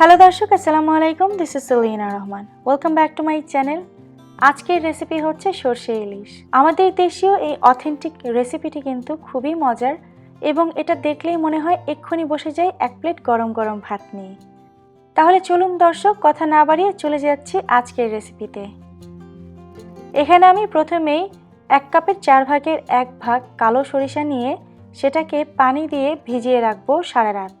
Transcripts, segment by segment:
Hello দর্শক, আসসালামু আলাইকুম। This is Salina Rahman welcome back to my channel আজকের রেসিপি হচ্ছে সর্ষে ইলিশ। আমাদের দেশীয় এই অথেন্টিক রেসিপিটি কিন্তু খুবই মজার এবং এটা দেখলেই মনে হয় এক্ষুনি বসে যায় এক প্লেট গরম গরম ভাত নিয়ে। তাহলে চলুন দর্শক, কথা না বাড়িয়ে চলে যাচ্ছি আজকের রেসিপিতে এখানে আমি প্রথমেই এক কাপের চার ভাগের এক ভাগ কালো সরিষা নিয়ে সেটাকে পানি দিয়ে ভিজিয়ে রাখব সারা রাত।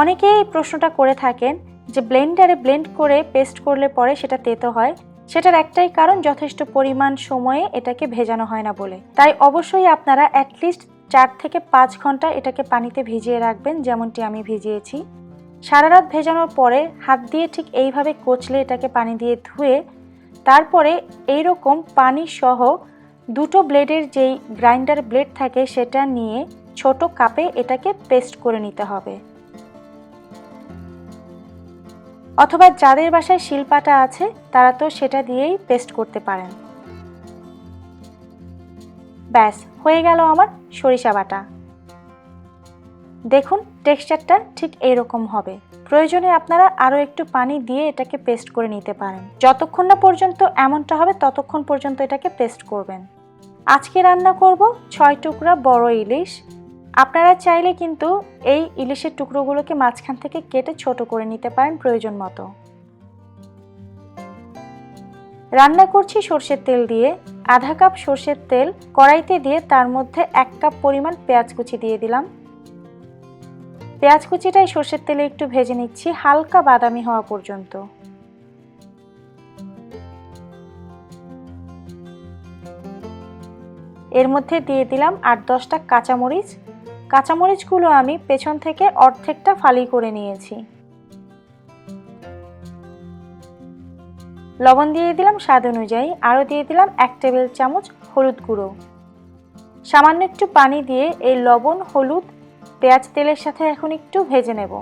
অনেকেই এই প্রশ্নটা করে থাকেন যে ব্লেন্ডারে ব্লেন্ড করে পেস্ট করলে পরে সেটা তেতো হয়। সেটার একটাই কারণ যথেষ্ট পরিমাণ সময়ে এটাকে ভেজানো হয় না বলে। তাই অবশ্যই আপনারা অ্যাটলিস্ট চার থেকে পাঁচ ঘণ্টা এটাকে পানিতে ভিজিয়ে রাখবেন যেমনটি আমি ভিজিয়েছি। সারা রাত ভেজানোর পরে হাত দিয়ে ঠিক এইভাবে কচলে এটাকে পানি দিয়ে ধুয়ে তারপরে এইরকম পানি সহ দুটো ব্লেডের যেই গ্রাইন্ডার ব্লেড থাকে সেটা নিয়ে ছোট কাপে এটাকে পেস্ট করে নিতে হবে। অথবা যাদের বাসায় শিলপাটা আছে, তারা তো সেটা দিয়েই পেস্ট করতে পারেন। ব্যাস, হয়ে গেল আমার সরিষা বাটা। দেখুন, টেক্সচারটা ঠিক এইরকম হবে। প্রয়োজনে আপনারা আরও একটু পানি দিয়ে এটাকে পেস্ট করে নিতে পারেন। যতক্ষণ না পর্যন্ত এমনটা হবে, ততক্ষণ পর্যন্ত এটাকে পেস্ট করবেন। আজকে রান্না করব ছয় টুকরা বড় ইলিশ আপনারা চাইলে কিন্তু এই ইলিশের টুকরোগুলোকে মাঝখান থেকে কেটে ছোট করে নিতে পারেন প্রয়োজন মতো। রান্না করছি সর্ষের তেল দিয়ে। আধা কাপ সর্ষের তেল কড়াইতে দিয়ে তার মধ্যে এক কাপ পরিমাণ পেঁয়াজ কুচি দিয়ে দিলাম। পেঁয়াজ কুচিটাই সর্ষের তেলে একটু ভেজে নিচ্ছি, হালকা বাদামি হওয়া পর্যন্ত। এর মধ্যে দিয়ে দিলাম আট দশটা কাঁচামরিচ কাঁচামরিচগুলো আমি পেছন থেকে অর্ধেকটা ফালি করে নিয়েছি। লবণ দিয়ে দিলাম স্বাদ অনুযায়ী। আরও দিয়ে দিলাম এক টেবিল চামচ হলুদ গুঁড়ো। সামান্য একটু পানি দিয়ে এই লবণ, হলুদ, পেঁয়াজ তেলের সাথে এখন একটু ভেজে নেব।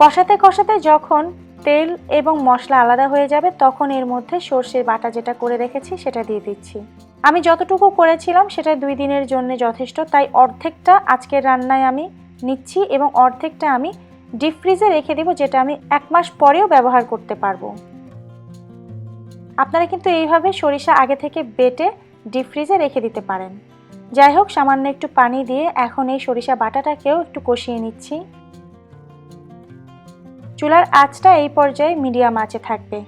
কষাতে কষাতে যখন তেল এবং মশলা আলাদা হয়ে যাবে, তখন এর মধ্যে সর্ষের বাটা যেটা করে রেখেছি সেটা দিয়ে দিচ্ছি। আমি যতটুকু করেছিলাম সেটা দুই দিনের জন্য যথেষ্ট, তাই অর্ধেকটা আজকের রান্নায় আমি নিচ্ছি এবং অর্ধেকটা আমি ডিপ ফ্রিজে রেখে দেবো, যেটা আমি এক মাস পরেও ব্যবহার করতে পারব। আপনারা কিন্তু এইভাবে সরিষা আগে থেকে বেটে ডিপ ফ্রিজে রেখে দিতে পারেন। যাই হোক, সামান্য একটু পানি দিয়ে এখন এই সরিষা বাটাটাকেও একটু কষিয়ে নিচ্ছি। চুলার আঁচটা এই পর্যায়ে মিডিয়াম আঁচে থাকবে।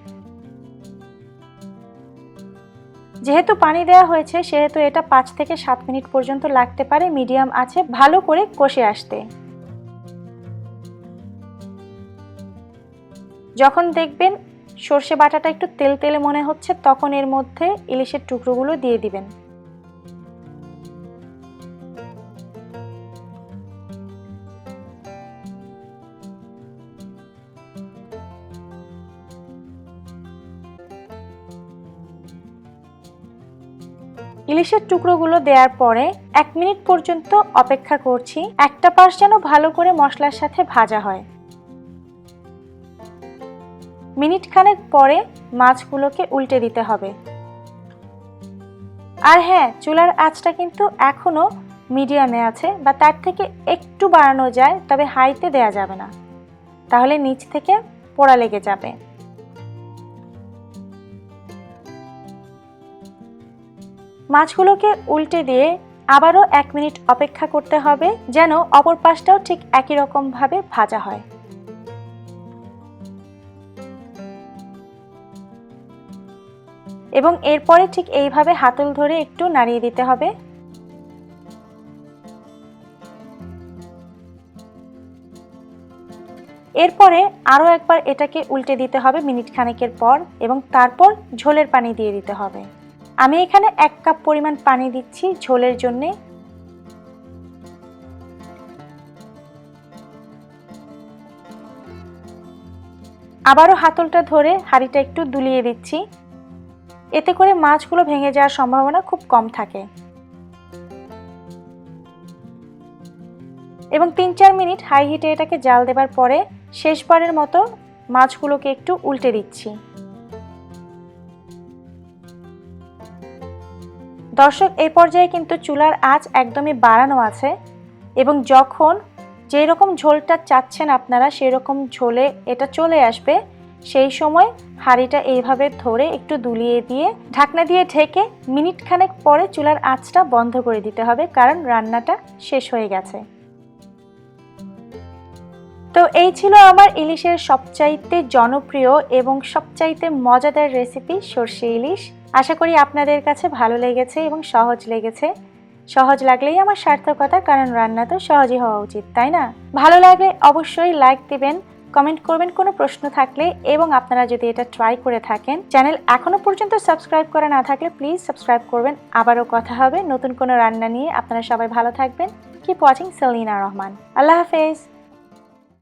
যেহেতু পানি দেওয়া হয়েছে, সেহেতু এটা পাঁচ থেকে সাত মিনিট পর্যন্ত লাগতে পারে মিডিয়াম আছে ভালো করে কষে আসতে। যখন দেখবেন সর্ষে বাটাটা একটু তেল তেলে মনে হচ্ছে, তখন এর মধ্যে ইলিশের টুকরোগুলো দিয়ে দিবেন। ইলিশের টুকরোগুলো দেওয়ার পরে এক মিনিট পর্যন্ত অপেক্ষা করছি। একটা পাশ যেন ভালো করে মশলার সাথে ভাজা হয়। মিনিট খানেক পরে মাছগুলোকে উল্টে দিতে হবে। আর হ্যাঁ চুলার আঁচটা কিন্তু এখনও মিডিয়ামে আছে বা তার থেকে একটু বাড়ানো যায়, তবে হাইতে দেয়া যাবে না। তাহলে নিচ থেকে পোড়া লেগে যাবে। মাছগুলোকে উল্টে দিয়ে আবারও এক মিনিট অপেক্ষা করতে হবে যেন অপর পাশটাও ঠিক একই রকমভাবে ভাজা হয়। এবং এরপরে ঠিক এইভাবে হাতল ধরে একটু নাড়িয়ে দিতে হবে। এরপরে আরও একবার এটাকে উল্টে দিতে হবে মিনিট খানেকের পর এবং তারপর ঝোলের পানি দিয়ে দিতে হবে। আমি এখানে এক কাপ পরিমাণ পানি দিচ্ছি ঝোলের জন্যে। আবারও হাতলটা ধরে হাঁড়িটা একটু দুলিয়ে দিচ্ছি। এতে করে মাছগুলো ভেঙে যাওয়ার সম্ভাবনা খুব কম থাকে। এবং তিন চার মিনিট হাই হিটে এটাকে জাল দেবার পরে শেষবারের মতো মাছগুলোকে একটু উল্টে দিচ্ছি। দর্শক, এই পর্যায়ে কিন্তু চুলার আঁচ একদমই বাড়ানো আছে এবং যখন যেই রকম ঝোলটা চাচ্ছেন আপনারা সেই রকম ঝোলে এটা চলে আসবে। সেই সময় হাঁড়িটা এইভাবে ধরে একটু দুলিয়ে দিয়ে ঢাকনা দিয়ে ঢেকে মিনিট খানেক পরে চুলার আঁচটা বন্ধ করে দিতে হবে, কারণ রান্নাটা শেষ হয়ে গেছে। তো এই ছিল আমার ইলিশের সবচাইতে জনপ্রিয় এবং সবচাইতে মজাদার রেসিপি সর্ষে ইলিশ। আশা করি আপনাদের কাছে ভালো লেগেছে এবং সহজ লেগেছে। সহজ লাগলেই আমার সার্থকতা, কারণ রান্না তো সহজই হওয়া উচিত, তাই না? ভালো লাগলে অবশ্যই লাইক দিবেন কমেন্ট করবেন, কোনো প্রশ্ন থাকলে, এবং আপনারা যদি এটা ট্রাই করে থাকেন চ্যানেল এখনও পর্যন্ত সাবস্ক্রাইব করা না থাকলে প্লিজ সাবস্ক্রাইব করবেন। আবারও কথা হবে নতুন কোনো রান্না নিয়ে। আপনারা সবাই ভালো থাকবেন। কিপ ওয়াচিং সেলিনা রহমান আল্লাহ হাফেজ।